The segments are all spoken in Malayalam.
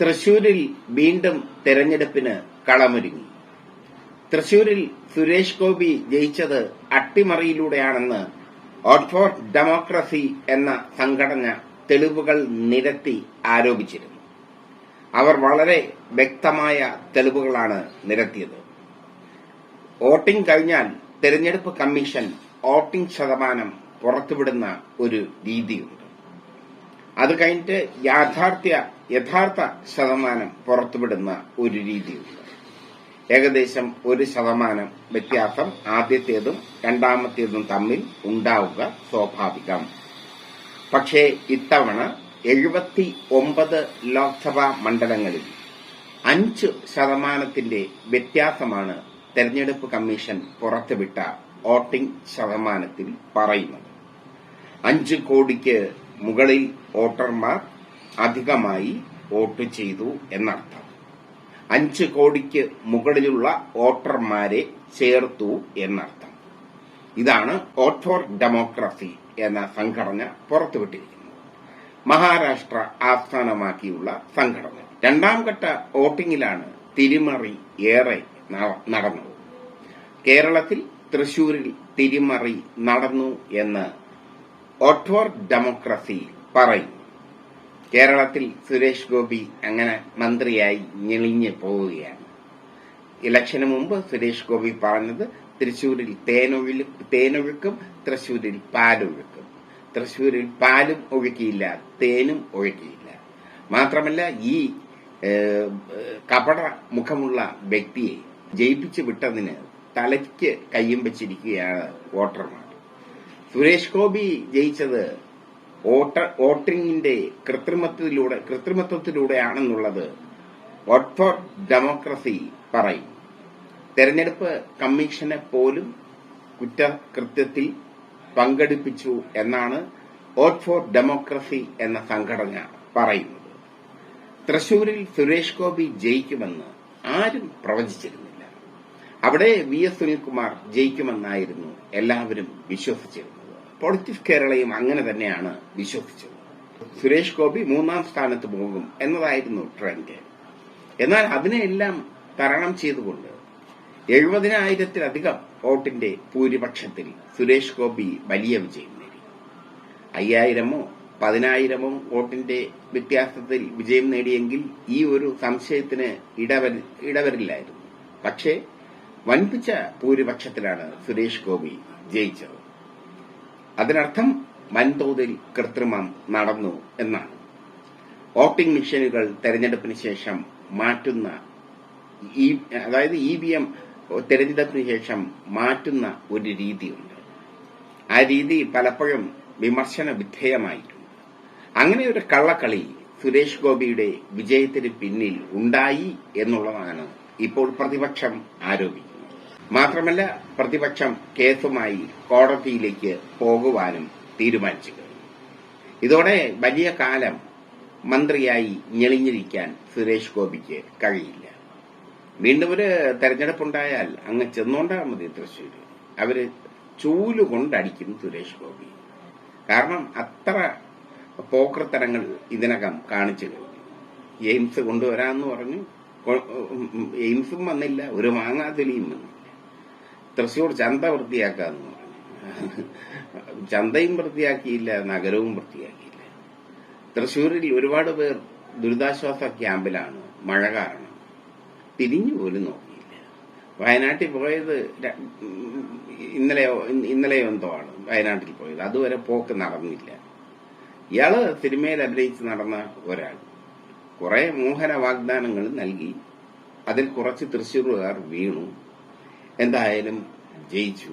തൃശൂരിൽ വീണ്ടും തെരഞ്ഞെടുപ്പിന് കളമൊരുങ്ങി. തൃശൂരിൽ സുരേഷ് ഗോപി ജയിച്ചത് അട്ടിമറിയിലൂടെയാണെന്ന് ഓട്ട് ഡെമോക്രസി എന്ന സംഘടന തെളിവുകൾ നിരത്തി ആരോപിച്ചിരുന്നു. അവർ വളരെ വ്യക്തമായ തെളിവുകളാണ് നിരത്തിയത്. വോട്ടിംഗ് കഴിഞ്ഞാൽ തെരഞ്ഞെടുപ്പ് കമ്മീഷൻ വോട്ടിംഗ് ശതമാനം പുറത്തുവിടുന്ന ഒരു രീതിയുണ്ട്. അത് കഴിഞ്ഞിട്ട് യാഥാർത്ഥ്യ യഥാർത്ഥ ശതമാനം പുറത്തുവിടുന്ന ഒരു രീതിയുണ്ട്. ഏകദേശം ഒരു ശതമാനം വ്യത്യാസം ആദ്യത്തേതും രണ്ടാമത്തേതും തമ്മിൽ ഉണ്ടാവുക സ്വാഭാവികം. പക്ഷേ ഇത്തവണ എഴുപത്തി ഒമ്പത് ലോക്സഭാ മണ്ഡലങ്ങളിൽ അഞ്ച് ശതമാനത്തിന്റെ വ്യത്യാസമാണ് തെരഞ്ഞെടുപ്പ് കമ്മീഷൻ പുറത്തുവിട്ട വോട്ടിംഗ് ശതമാനത്തിൽ പറയുന്നത്. അഞ്ച് കോടിക്ക് മുകളിൽ വോട്ടർമാർ അധികമായി വോട്ട് ചെയ്തു എന്നർത്ഥം. അഞ്ച് കോടിക്ക് മുകളിലുള്ള വോട്ടർമാരെ ചേർത്തു എന്നർത്ഥം. ഇതാണ് വോട്ട് ഫോർ ഡെമോക്രസി എന്ന സംഘടന പുറത്തുവിട്ടിരിക്കുന്നത്. മഹാരാഷ്ട്ര ആസ്ഥാനമാക്കിയുള്ള സംഘടന. രണ്ടാം ഘട്ട വോട്ടിംഗിലാണ് തിരിമറി ഏറെ നടന്നത്. കേരളത്തിൽ തൃശൂരിൽ തിരിമറി നടന്നു എന്ന് വോട്ട് ഡെമോക്രസി പറയും. കേരളത്തിൽ സുരേഷ് ഗോപി അങ്ങനെ മന്ത്രിയായി ഞെളിഞ്ഞു പോവുകയാണ്. ഇലക്ഷന് മുമ്പ് സുരേഷ് ഗോപി പറഞ്ഞത് തൃശൂരിൽ തേനൊഴി തേനൊഴുക്കും തൃശൂരിൽ പാലൊഴുക്കും. തൃശൂരിൽ പാലും ഒഴുക്കിയില്ല തേനും ഒഴുക്കിയില്ല. മാത്രമല്ല ഈ കപട മുഖമുള്ള വ്യക്തിയെ ജയിപ്പിച്ചു വിട്ടതിന് തലയ്ക്ക് കയ്യും വെച്ചിരിക്കുകയാണ് വോട്ടർമാർ. സുരേഷ് ഗോപി ജയിച്ചത് വോട്ട വോട്ടിംഗിന്റെ കൃത്രിമത്വത്തിലൂടെ കൃത്രിമത്വത്തിലൂടെയാണെന്നുള്ളത് വോട്ട് ഫോർ ഡെമോക്രസി പറയും. തെരഞ്ഞെടുപ്പ് കമ്മീഷനെ പോലും കുറ്റകൃത്യത്തിൽ പങ്കെടുപ്പിച്ചു എന്നാണ് വോട്ട് ഫോർ ഡെമോക്രസി എന്ന സംഘടന പറയുന്നത്. തൃശൂരിൽ സുരേഷ് ഗോപി ജയിക്കുമെന്ന് ആരും പ്രവചിച്ചിരുന്നില്ല. അവിടെ വി എസ് സുനിൽകുമാർ ജയിക്കുമെന്നായിരുന്നു എല്ലാവരും വിശ്വസിച്ചിരുന്നത്. പൊളിറ്റിക്സ് കേരളയും അങ്ങനെ തന്നെയാണ് വിശ്വസിച്ചത്. സുരേഷ് ഗോപി മൂന്നാം സ്ഥാനത്ത് പോകും എന്നതായിരുന്നു ട്രെൻഡ്. എന്നാൽ അതിനെയെല്ലാം തരണം ചെയ്തുകൊണ്ട് എഴുപതിനായിരത്തിലധികം വോട്ടിന്റെ ഭൂരിപക്ഷത്തിൽ സുരേഷ് ഗോപി വലിയ വിജയം നേടി. അയ്യായിരമോ പതിനായിരമോ വോട്ടിന്റെ വ്യത്യാസത്തിൽ വിജയം നേടിയെങ്കിൽ ഈ ഒരു സംശയത്തിന് ഇടവരി ഇടവരില്ലായിരുന്നു. പക്ഷേ വൻപിച്ച ഭൂരിപക്ഷത്തിലാണ് സുരേഷ് ഗോപി ജയിച്ചത്. അതിനർത്ഥം വൻതോതിൽ കൃത്രിമം നടന്നു എന്നാണ്. വോട്ടിംഗ് മെഷീനുകൾ തെരഞ്ഞെടുപ്പിന് ശേഷം മാറ്റുന്ന അതായത് ഇ വി എം തെരഞ്ഞെടുപ്പിന് ശേഷം മാറ്റുന്ന ഒരു രീതിയുണ്ട്. ആ രീതി പലപ്പോഴും വിമർശന വിധേയമായിട്ടുണ്ട്. അങ്ങനെ ഒരു കള്ളക്കളി സുരേഷ് ഗോപിയുടെ വിജയത്തിന് പിന്നിൽ ഉണ്ടായി എന്നുള്ളതാണ് ഇപ്പോൾ പ്രതിപക്ഷം ആരോപിക്കുന്നത്. മാത്രമല്ല പ്രതിപക്ഷം കേസുമായി കോടതിയിലേക്ക് പോകുവാനും തീരുമാനിച്ചു ഇതോടെ വലിയ കാലം മന്ത്രിയായി ഞെളിഞ്ഞിരിക്കാൻ സുരേഷ് ഗോപിക്ക് കഴിയില്ല. വീണ്ടും ഒരു തെരഞ്ഞെടുപ്പുണ്ടായാൽ അങ്ങ് ചെന്നോണ്ടാ മതി തൃശ്ശൂര്. അവർ ചൂലുകൊണ്ടടിക്കും സുരേഷ് ഗോപി. കാരണം അത്ര പോക്രത്തരങ്ങൾ ഇതിനകം കാണിച്ചു കഴിഞ്ഞു. എയിംസ് കൊണ്ടുവരാമെന്ന് പറഞ്ഞു എയിംസും വന്നില്ല ഒരു മാങ്ങാതിലിയും വന്നില്ല തൃശൂർ ചന്ത വൃത്തിയാക്കാന്ന് പറഞ്ഞു. ചന്തയും വൃത്തിയാക്കിയില്ല നഗരവും വൃത്തിയാക്കിയില്ല. തൃശൂരിൽ ഒരുപാട് പേർ ദുരിതാശ്വാസ ക്യാമ്പിലാണ് മഴ കാരണം. തിരിഞ്ഞു പോലും നോക്കിയില്ല. വയനാട്ടിൽ പോയത് ഇന്നലെയോ ഇന്നലെയോ എന്തോ ആണ് വയനാട്ടിൽ പോയത്. അതുവരെ പോക്ക് നടന്നില്ല. ഇയാൾ സിനിമയിൽ അഭിനയിച്ച് നടന്ന ഒരാൾ. കുറെ മോഹന വാഗ്ദാനങ്ങൾ നൽകി. അതിൽ കുറച്ച് തൃശ്ശൂരുകാർ വീണു. എന്തായാലും ജയിച്ചു.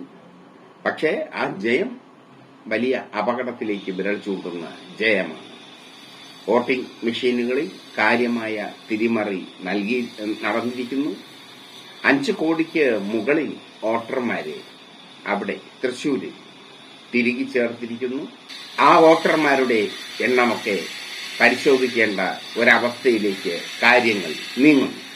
പക്ഷേ ആ ജയം വലിയ അപകടത്തിലേക്ക് വിരൽ ചൂണ്ടുന്ന ജയമാണ്. വോട്ടിംഗ് മെഷീനുകളിൽ കാര്യമായ തിരിമറി നൽകി നടന്നിരിക്കുന്നു. അഞ്ച് കോടിക്ക് മുകളിൽ വോട്ടർമാരെ അവിടെ തൃശൂരിൽ തിരികെ ചേർത്തിരിക്കുന്നു. ആ വോട്ടർമാരുടെ എണ്ണമൊക്കെ പരിശോധിക്കേണ്ട ഒരവസ്ഥയിലേക്ക് കാര്യങ്ങൾ നീങ്ങുന്നു.